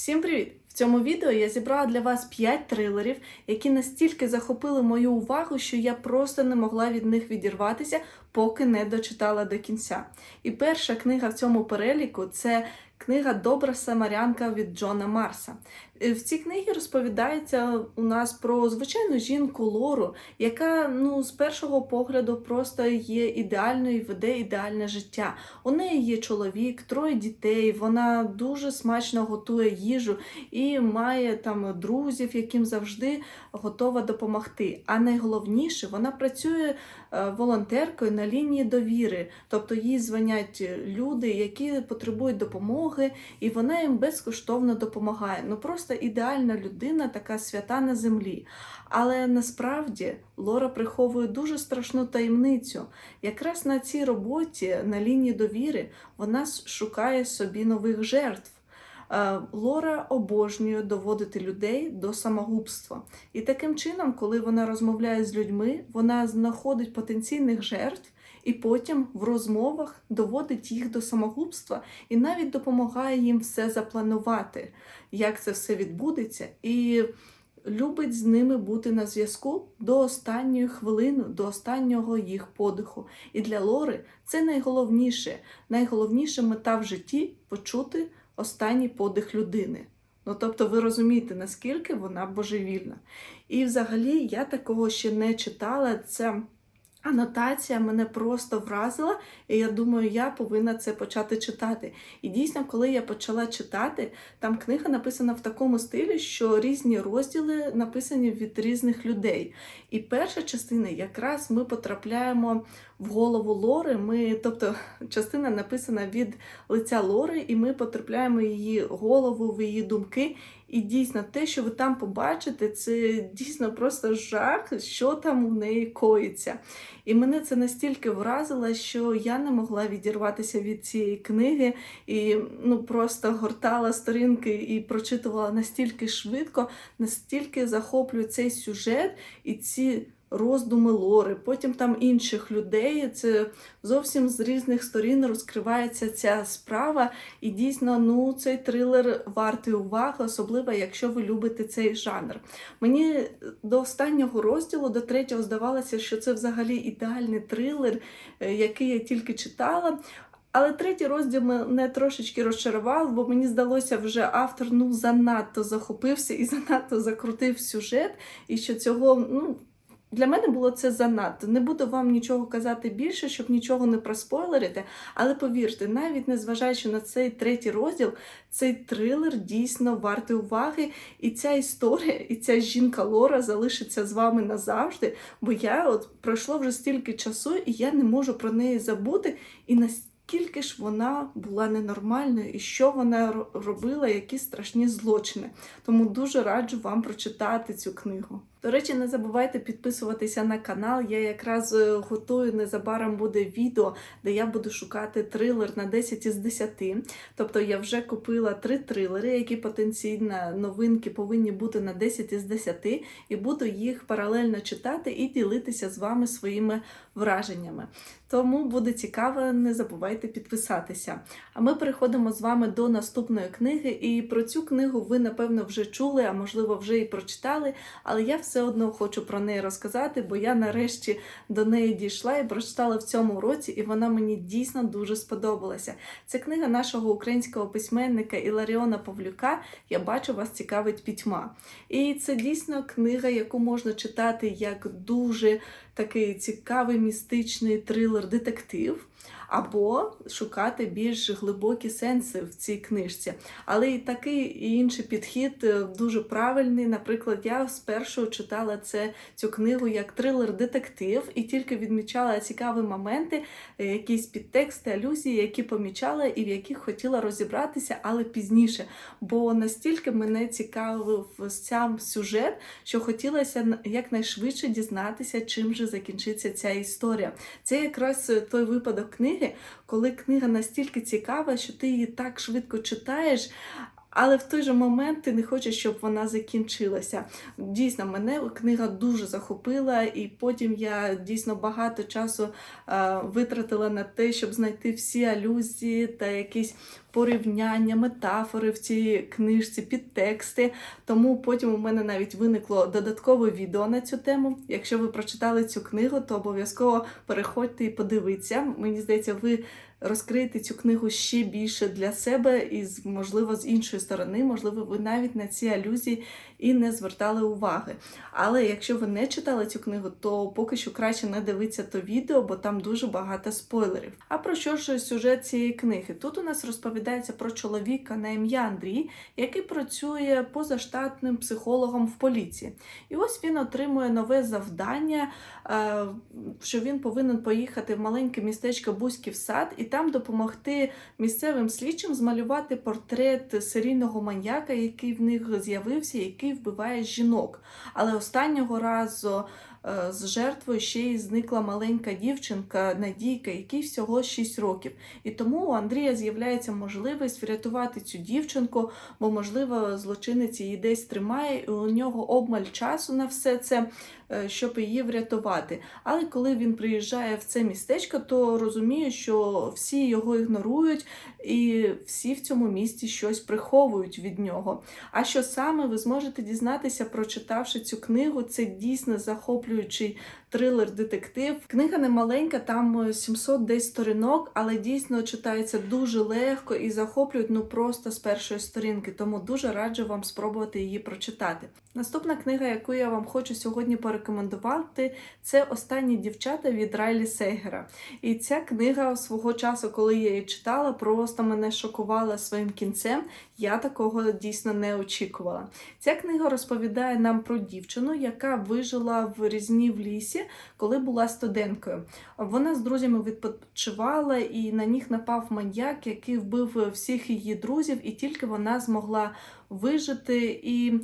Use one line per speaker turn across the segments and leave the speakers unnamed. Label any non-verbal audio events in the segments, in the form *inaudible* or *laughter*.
Всім привіт! В цьому відео я зібрала для вас 5 трилерів, які настільки захопили мою увагу, що я просто не могла від них відірватися, поки не дочитала до кінця. І перша книга в цьому переліку це книга Добра Самарянка від Джона Марса. Е, В цій книгі розповідається у нас про звичайну жінку Лору, яка ну, з першого погляду просто є ідеальною і веде ідеальне життя. У неї є чоловік, троє дітей, вона дуже смачно готує їжу і має там друзів, яким завжди готова допомогти. А найголовніше, вона працює е, волонтеркою на лінії довіри, тобто їй дзвонять люди, які потребують допомоги, і вона їм безкоштовно допомагає. Ну просто ідеальна людина, така свята на землі. Але насправді Лора приховує дуже страшну таємницю. Якраз на цій роботі, на лінії довіри, вона шукає собі нових жертв. Е, Лора обожнює доводити людей до самогубства. І таким чином, коли вона розмовляє з людьми, вона знаходить потенційних жертв і потім в розмовах доводить їх до самогубства і навіть допомагає їм все запланувати, як це все відбудеться. І любить з ними бути на зв'язку до останньої хвилини, до останнього їх подиху. І для Лори це найголовніше, найголовніша мета в житті почути останній подих людини. Ну, тобто, ви розумієте, наскільки вона божевільна. І взагалі я такого ще не читала. Це анотація мене просто вразила, і я думаю, я повинна це почати читати. І дійсно, коли я почала читати, там книга написана в такому стилі, що різні розділи написані від різних людей. І перша частина, якраз ми потрапляємо в голову Лори. Ми, тобто, частина написана від лиця Лори, і ми потрапляємо її голову, в її думки. І дійсно, те, що ви там побачите, це дійсно просто жах, що там у неї коїться. І мене це настільки вразило, що я не могла відірватися від цієї книги і ну просто гортала сторінки і прочитувала настільки швидко, настільки захоплює цей сюжет і ці. Роздуми Лори, потім там інших людей. Це зовсім з різних сторін розкривається ця справа. І дійсно, ну цей трилер вартий уваги, особливо якщо ви любите цей жанр. Мені до останнього розділу, до третього, здавалося, що це взагалі ідеальний трилер, е, який я тільки читала. Але третій розділ мене трошечки розчарував, бо мені здалося, вже автор ну занадто захопився і *laughs* занадто закрутив сюжет, і що цього ну. Для мене було це занадто. Не буду вам нічого казати більше, щоб нічого не проспойлерити. Але повірте, навіть незважаючи на цей третій розділ, цей трилер дійсно вартий уваги. І ця історія, і ця жінка Лора залишиться з вами назавжди. Бо я от пройшло вже стільки часу, і я не можу про неї забути. І наскільки ж вона була ненормальною, і що вона робила, які страшні злочини. Тому дуже раджу вам прочитати цю книгу. До речі, не забувайте підписуватися на канал. Я якраз е, готую незабаром буде відео, де я буду шукати трилер на 10 із 10. Тобто я вже купила три трилери, які потенційно новинки повинні бути на 10 із 10, і буду їх паралельно читати і ділитися з вами своїми враженнями. Тому буде цікаво, не забувайте підписатися. А ми переходимо з вами до наступної книги. І про цю книгу ви, напевно, вже чули, а можливо, вже і прочитали. Але я все одно хочу про неї розказати, бо я нарешті до неї дійшла і прочитала в цьому році, і вона мені дійсно дуже сподобалася. Це книга нашого українського письменника Іларіона Павлюка. Я бачу, вас цікавить пітьма. І це дійсно книга, яку можна читати як дуже такий цікавий містичний трилер-детектив. Або шукати більш глибокі сенси в цій книжці. Але і такий і інший підхід е, дуже правильний. Наприклад, я спершу читала це, цю книгу як трилер-детектив і тільки відмічала цікаві моменти, е, якісь підтексти, алюзії, які помічала і в яких хотіла розібратися, але пізніше. Бо настільки мене цікавив сам сюжет, що хотілося якнайшвидше дізнатися, чим же закінчиться ця історія. Це якраз той випадок книги, коли книга настільки цікава, що ти її так швидко читаєш. Але в той же момент ти не хочеш, щоб вона закінчилася. Дійсно, мене книга дуже захопила, і потім я дійсно багато часу е, витратила на те, щоб знайти всі алюзії та якісь порівняння, метафори в цій книжці, підтексти. Тому потім у мене навіть виникло додаткове відео на цю тему. Якщо ви прочитали цю книгу, то обов'язково переходьте і подивіться. Мені здається, ви розкриєте цю книгу ще більше для себе і, можливо, з іншої сторони, можливо, ви навіть на ці алюзії і не звертали уваги. Але якщо ви не читали цю книгу, то поки що краще не дивитися то відео, бо там дуже багато спойлерів. А про що ж сюжет цієї книги? Тут у нас розповідається про чоловіка на ім'я Андрій, який працює позаштатним психологом в поліції. І ось він отримує нове завдання, е, що він повинен поїхати в маленьке містечко Бузьків сад і там допомогти місцевим слідчим змалювати портрет серійного маньяка, який в них з'явився, який вбиває жінок. Але останнього разу е, з жертвою ще й зникла маленька дівчинка Надійка, якій всього 6 років. І тому у Андрія з'являється можливість врятувати цю дівчинку, бо, можливо, злочинець її десь тримає, і у нього обмаль часу на все це, щоб її врятувати. Але коли він приїжджає в це містечко, то розуміє, що всі його ігнорують, і всі в цьому місті щось приховують від нього. А що саме ви зможете дізнатися, прочитавши цю книгу, це дійсно захоплюючий трилер-детектив. Книга не маленька, там е, 700 десь сторінок, але дійсно читається дуже легко і захоплюють ну просто з першої сторінки. Тому дуже раджу вам спробувати її прочитати. Наступна книга, яку я вам хочу сьогодні порекомендувати, це Останні дівчата від Райлі Сейгера. І ця книга свого часу, коли я її читала, просто мене шокувала своїм кінцем. Я такого дійсно не очікувала. Ця книга розповідає нам про дівчину, яка вижила в різні в лісі, коли була студенткою. Вона з друзями відпочивала, і на них напав маньяк, який вбив всіх її друзів, і тільки вона змогла вижити. І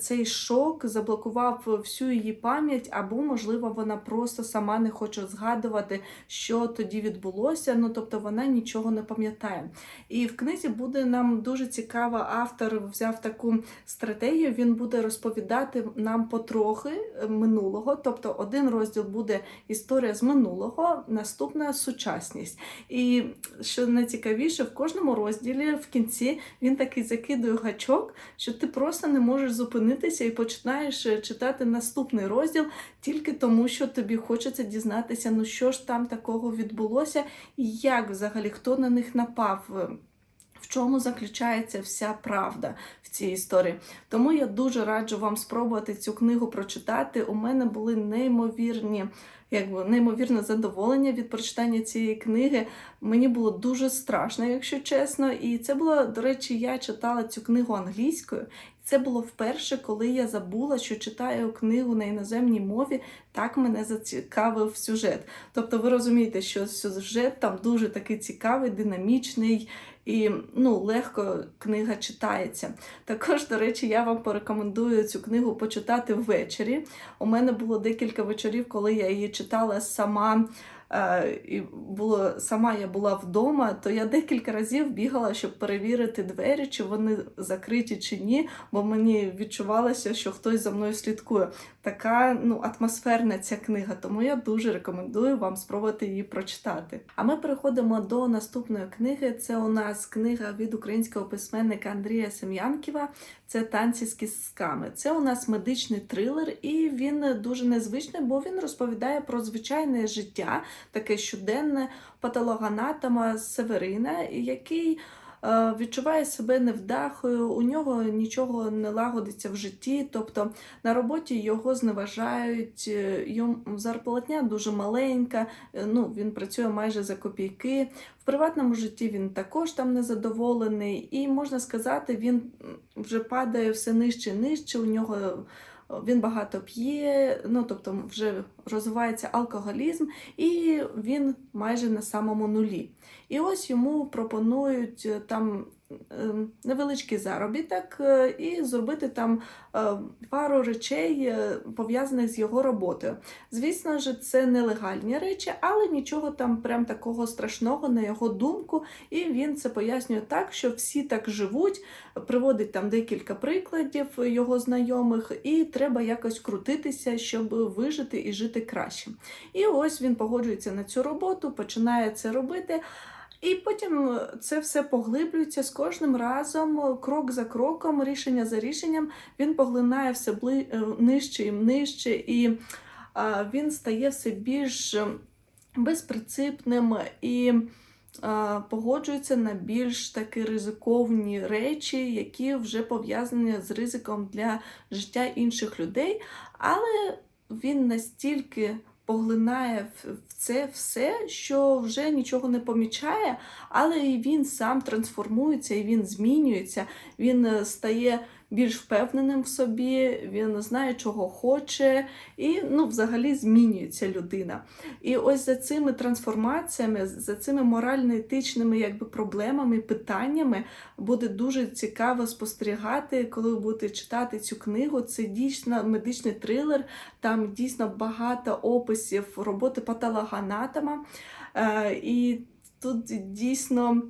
цей шок заблокував всю її пам'ять, або, можливо, вона просто сама не хоче згадувати, що тоді відбулося. Ну тобто вона нічого не пам'ятає. І в книзі буде нам дуже цікаво, автор взяв таку стратегію. Він буде розповідати нам потрохи е, минулого. Тобто, один розділ буде історія з минулого, наступна сучасність. І що найцікавіше, в кожному розділі в кінці він такий закидує гачок, що ти просто не можеш зупинитися і починаєш е, читати наступний розділ тільки тому, що тобі хочеться дізнатися, ну що ж там такого відбулося, і як взагалі хто на них напав. В чому заключається вся правда в цій історії? Тому я дуже раджу вам спробувати цю книгу прочитати. У мене були неймовірні, якби неймовірне задоволення від прочитання цієї книги. Мені було дуже страшно, якщо чесно. І це було, до речі, я читала цю книгу англійською. Це було вперше, коли я забула, що читаю книгу на іноземній мові, так мене зацікавив сюжет. Тобто, ви розумієте, що сюжет там дуже такий цікавий, динамічний і ну, легко книга читається. Також, до речі, я вам порекомендую цю книгу почитати ввечері. У мене було декілька вечорів, коли я її читала сама. е, І було сама я була вдома, то я декілька разів бігала, щоб перевірити двері, чи вони закриті чи ні, бо мені відчувалося, що хтось за мною слідкує. Така ну, атмосферна ця книга, тому я дуже рекомендую вам спробувати її прочитати. А ми переходимо до наступної книги. Це у нас книга від українського письменника Андрія Сем'янківа. Це танці з кістками. Це у нас медичний трилер, і він дуже незвичний, бо він розповідає про звичайне життя, таке щоденне патологоанатома Северина, який відчуває себе невдахою, у нього нічого не лагодиться в житті, тобто на роботі його зневажають, е, йому зарплатня дуже маленька, е, ну, він працює майже за копійки. В приватному житті він також там незадоволений, і можна сказати, він вже падає все нижче і нижче. У нього е, він багато п'є, ну тобто вже розвивається алкоголізм, і він майже на самому нулі. І ось йому пропонують е, там невеличкий заробіток е, і зробити там е, пару речей, е, пов'язаних з його роботою. Звісно ж, це нелегальні речі, але нічого там прям такого страшного, на його думку. І він це пояснює так, що всі так живуть, приводить там декілька прикладів його знайомих, і треба якось крутитися, щоб вижити і жити краще. І ось він погоджується на цю роботу, починає це робити. І потім це все поглиблюється з кожним разом, крок за кроком, рішення за рішенням. Він поглинає все бли... е, нижче і нижче, і а, він стає все більш е, безпринципним і а, погоджується на більш такі ризиковні речі, які вже пов'язані з ризиком для життя інших людей. Але він настільки поглинає в це все, що вже нічого не помічає, але і він сам трансформується, і він змінюється, він е, стає більш впевненим в собі, він знає, чого хоче, і ну, взагалі змінюється людина. І ось за цими трансформаціями, за цими морально-етичними якби, проблемами, питаннями буде дуже цікаво спостерігати, коли ви будете читати цю книгу. Це дійсно медичний трилер, там дійсно багато описів роботи патологоанатома. Е, І тут дійсно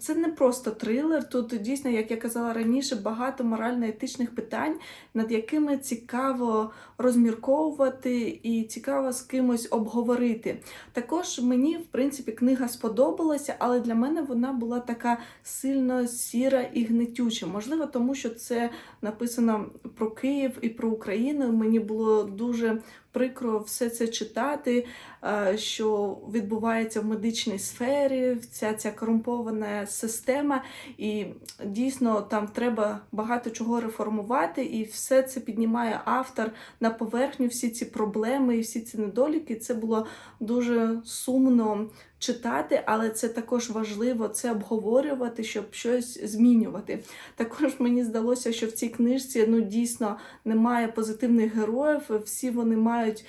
це не просто трилер. Тут дійсно, як я казала раніше, багато морально-етичних питань, над якими цікаво розмірковувати і цікаво з кимось обговорити. Також мені, в принципі, книга сподобалася, але для мене вона була така сильно сіра і гнетюча. Можливо, тому що це написано про Київ і про Україну. Мені було дуже прикро все це читати, е, що відбувається в медичній сфері, вся ця корумпована система, і дійсно там треба багато чого реформувати, і все це піднімає автор на поверхню, всі ці проблеми і всі ці недоліки. Це було дуже сумно читати, але це також важливо це обговорювати, щоб щось змінювати. Також мені здалося, що в цій книжці ну дійсно немає позитивних героїв, всі вони мають.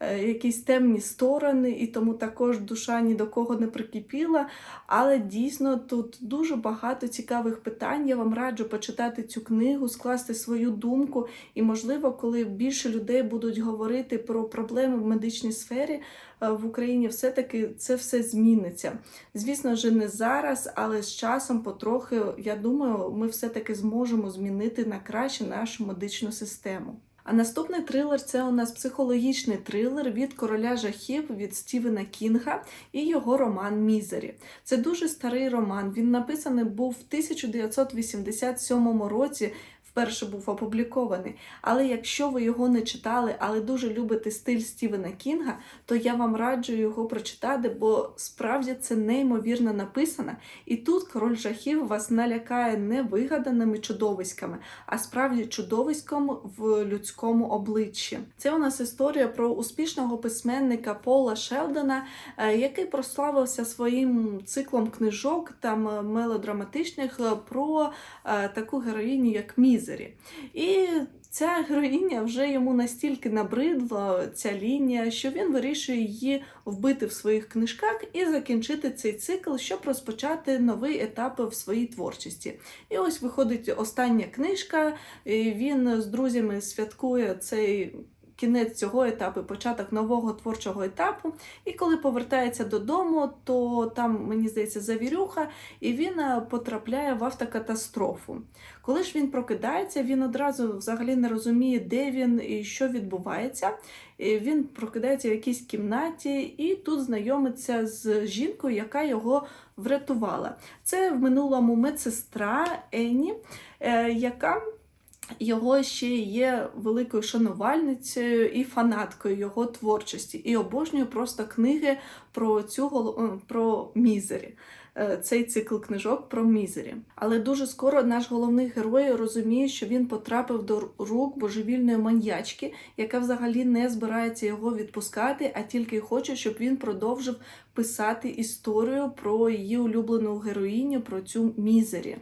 Е, Якісь темні сторони, і тому також душа ні до кого не прикипіла. Але дійсно тут дуже багато цікавих питань. Я вам раджу почитати цю книгу, скласти свою думку. І, можливо, коли більше людей будуть говорити про проблеми в медичній сфері е, в Україні, все-таки це все зміниться. Звісно ж, не зараз, але з часом, потрохи, я думаю, ми все-таки зможемо змінити на краще нашу медичну систему. А наступний трилер це у нас психологічний трилер від короля жахів від Стівена Кінга і його роман Мізері. Це дуже старий роман. Він написаний був в 1987 році. Вперше був опублікований. Але якщо ви його не читали, але дуже любите стиль Стівена Кінга, то я вам раджу його прочитати, бо справді це неймовірно написано. І тут король жахів вас налякає не вигаданими чудовиськами, а справді чудовиськом в людському обличчі. Це у нас історія про успішного письменника Пола Шелдона, е, який прославився своїм циклом книжок там е, мелодраматичних е, про таку героїню, як Мізері. І ця героїня вже йому настільки набридла ця лінія, що він вирішує її вбити в своїх книжках і закінчити цей цикл, щоб розпочати новий етап в своїй творчості. І ось виходить остання книжка. і Він з друзями святкує цей. Кінець цього етапу, початок нового творчого етапу. І коли повертається додому, то там, мені здається, завірюха, і він е, потрапляє в автокатастрофу. Коли ж він прокидається, він одразу взагалі не розуміє, де він і що відбувається. Він прокидається в якійсь кімнаті і тут знайомиться з жінкою, яка його врятувала. Це в минулому медсестра Енні, е, яка його ще є великою шанувальницею і фанаткою його творчості, і обожнює просто книги про цю е, про мізері. Е, Цей цикл книжок про мізері. Але дуже скоро наш головний герой розуміє, що він потрапив до рук божевільної маньячки, яка взагалі не збирається його відпускати, а тільки хоче, щоб він продовжив писати історію про її улюблену героїню, про цю мізері.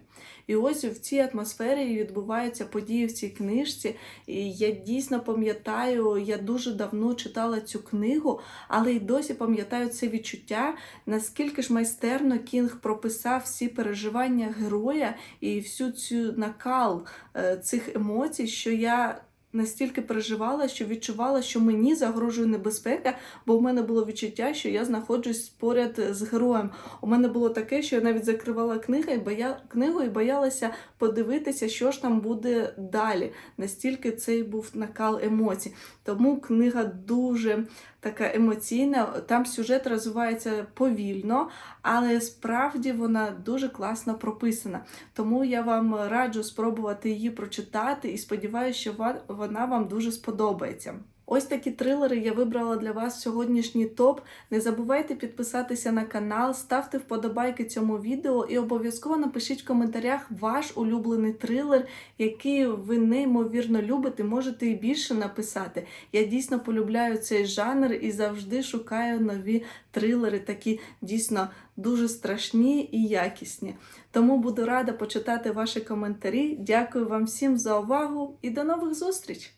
І ось в цій атмосфері відбуваються події в цій книжці. І я дійсно пам'ятаю, я дуже давно читала цю книгу, але й досі пам'ятаю це відчуття, наскільки ж майстерно Кінг прописав всі переживання героя і всю цю накал е, цих емоцій, що я. Настільки переживала, що відчувала, що мені загрожує небезпека, бо в мене було відчуття, що я знаходжусь поряд з героєм. У мене було таке, що я навіть закривала книгу і боя... книгу і боялася подивитися, що ж там буде далі. Настільки цей був накал емоцій. Тому книга дуже така емоційна. Там сюжет розвивається повільно, але справді вона дуже класно прописана. Тому я вам раджу спробувати її прочитати і сподіваюся, що вона вам дуже сподобається. Ось такі трилери я вибрала для вас сьогоднішній топ. Не забувайте підписатися на канал, ставте вподобайки цьому відео і обов'язково напишіть в коментарях ваш улюблений трилер, який ви неймовірно любите. Можете і більше написати. Я дійсно полюбляю цей жанр і завжди шукаю нові трилери, такі дійсно дуже страшні і якісні. Тому буду рада почитати ваші коментарі. Дякую вам всім за увагу і до нових зустріч!